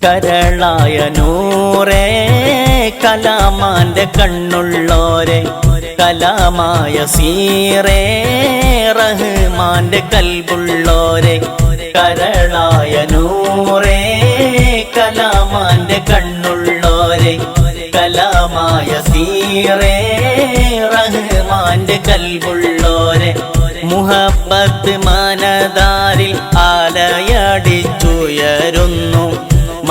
കരളായ നൂറേ കലാമാന്റെ കണ്ണുള്ളോരെ കലാമായ സീറേ റഹ്മാന്റെ കൽബുള്ളോരെ കരളായ നൂറേ കലാമാന്റെ കണ്ണുള്ളോരെ കലാമായ സീറേ റഹ്മാന്റെ കൽബുള്ളോരെ. മുഹബത്ത് മനതാരിൽ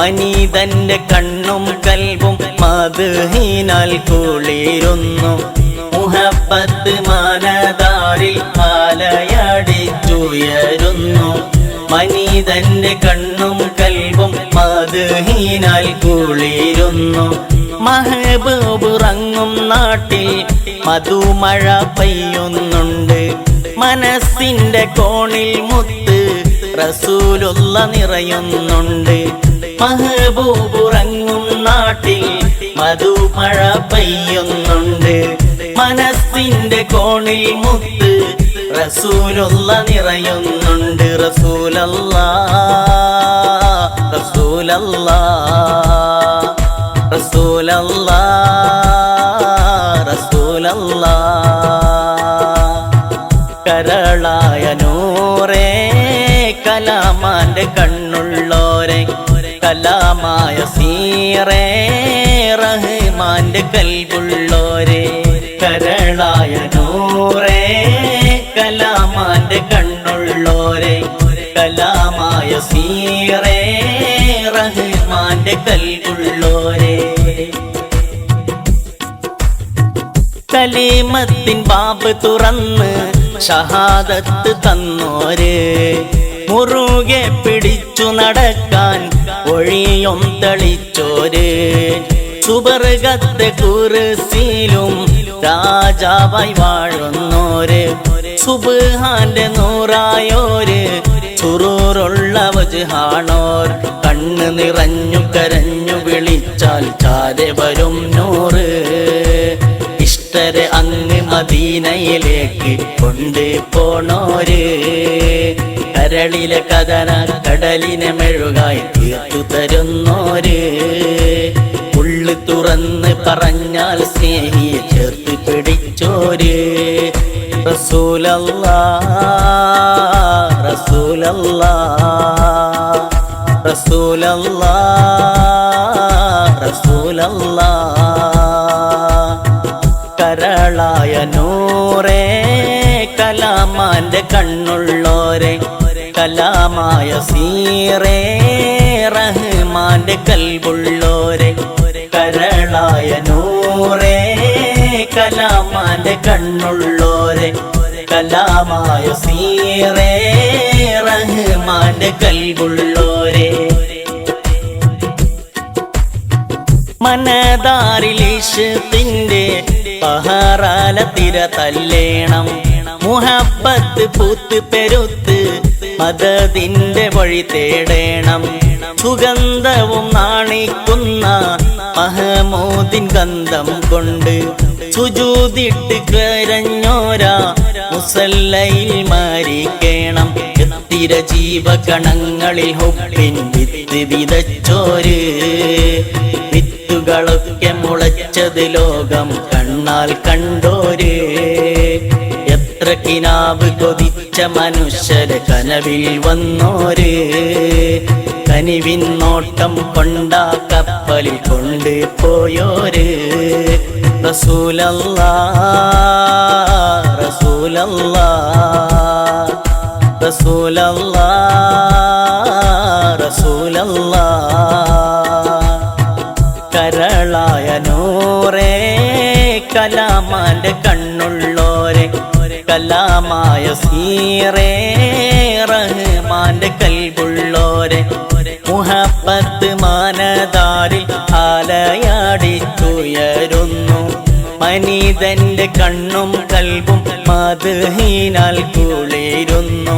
മനീതന്റെ കണ്ണും കൽവും മധുഹീനാൽ കുളിരുന്നു. മുഹബത്ത് മനതാരിൽ ആലയടിച്ചുയരുന്നു മനീതന്റെ കണ്ണും കൽവും മധുഹീനാൽ കുളിരുന്നു. മഹബൂബ് റങ്ങും നാട്ടിൽ മധുമഴ പെയ്യുന്നുണ്ട്. മനസ്സിന്റെ കോണിൽ മുത്ത് റസൂലുള്ള നിറയുന്നുണ്ട്. മഹബൂബ് റങ്ങും നാട്ടിൽ മധുമഴ പെയ്യുന്നുണ്ട്. മനസ്സിന്റെ കോണിൽ മുത്ത് റസൂലുള്ള നിറയുന്നുണ്ട്. റസൂലല്ല റസൂലല്ല റസൂലല്ല റസൂലല്ല. കരളായ നൂറേ കലാമാന്റെ കണ്ണുള്ളോരെ കലാമായ സീറേ റഹ്മാന്റെ കൽബുള്ളോരെ കരളായ നൂറേ കലാമാന്റെ കണ്ണുള്ളോരെ കലാമായ സീറേ റഹ്മാന്റെ കൽബുള്ളോരെ കലീമത്തിൻ ബാബ് തുറന്ന് ഷഹാദത്ത് തന്നോര് മുറുകെ പിടിച്ചു നടക്കാൻ ഒഴിയും തെളിച്ചോര്. സുബർഗത്തെ കുറിസിലും രാജാവായി വാഴുന്നോര്. സുബാന്റെ നൂറായോര് ചുറൂറുള്ള വജുഹാണോർ. കണ്ണ് നിറഞ്ഞു കരഞ്ഞു വിളിച്ചാൽ ചാരെ വരും നൂറ്. ഇഷ്ടരെ അങ്ങ് മദീനയിലേക്ക് കൊണ്ട് പോണോര് കരളിലെ കഥന കടലിനെ മെഴുകായി തീർത്തു തരുന്നോര്. ഉള്ളു തുറന്ന് പറഞ്ഞാൽ സ്നേഹിയെ ചേർത്ത് പിടിച്ചോര്. റസൂലല്ലാ റസൂലല്ലാ റസൂലല്ലാ റസൂലല്ലാ. കരളായ നൂറേ കലാമാന്റെ കണ്ണുള്ളോരെ കലാമായ സീറേ റഹ്മാന്റെ കൽബുള്ളോരെ കരളായ നൂറേ കലാമാന്റെ കണ്ണുള്ളോരെ കലാമായ സീറേ റഹ്മാന്റെ കൽബുള്ളോരെ മനതാരിലിഷത്തിന്റെ പഹാറാല തിര തല്ലേണം. മുഹബത്ത് പൂത്ത് പെരുത്ത് മദതിന്റെ വഴി തേടേണം. സുഗന്ധവും നാണിക്കുന്ന മഹമൂദിൻ ഗന്ധം കൊണ്ട് സുജൂതിട്ട് കരഞ്ഞോരാ മുസല്ലയിൽ മാരിക്കേണം. എത്തിര ജീവകണങ്ങളിൽ ഹുപ്പിൻ വിത്ത് വിതച്ചോര്. വിത്തുകളൊക്കെ മുളച്ചത് ലോകം കണ്ണാൽ കണ്ടോര്. കിനാവ് കൊതിച്ച മനുഷ്യര് കനവിൽ വന്നോര്. കനിവിൻ നോട്ടം കൊണ്ടാ കപ്പലിൽ കൊണ്ട് പോയോര്. റസൂലല്ലാ റസൂലല്ലാ റസൂലല്ലാ റസൂലല്ലാ. കരളായ നൂറേ കലാമാന്റെ കണ്ണുള്ളോരെ കലാമായ സീറേ റഹ്മാന്റെ കൽബുള്ളോരെ മുഹബത്ത് മാനതാരിൽ ആലയാടിച്ചുയരുന്നു മനീതന്റെ കണ്ണും കൽബും മധുഹീനാൽ കുളിരുന്നു.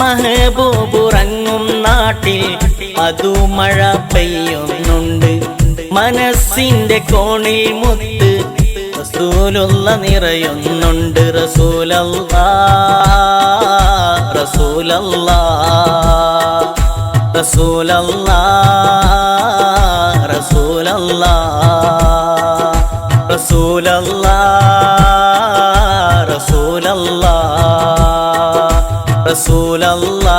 മഹബൂബുറങ്ങും നാട്ടിൽ മധുമഴ പെയ്യുന്നുണ്ട്. മനസ്സിന്റെ കോണിൽ മുത്ത് റസൂലുള്ള നിറയുന്നുണ്ട് റസൂലല്ല റസൂലല്ല റസൂലല്ല റസൂലല്ല റസൂലല്ല റസൂലല്ല റസൂലല്ലാ.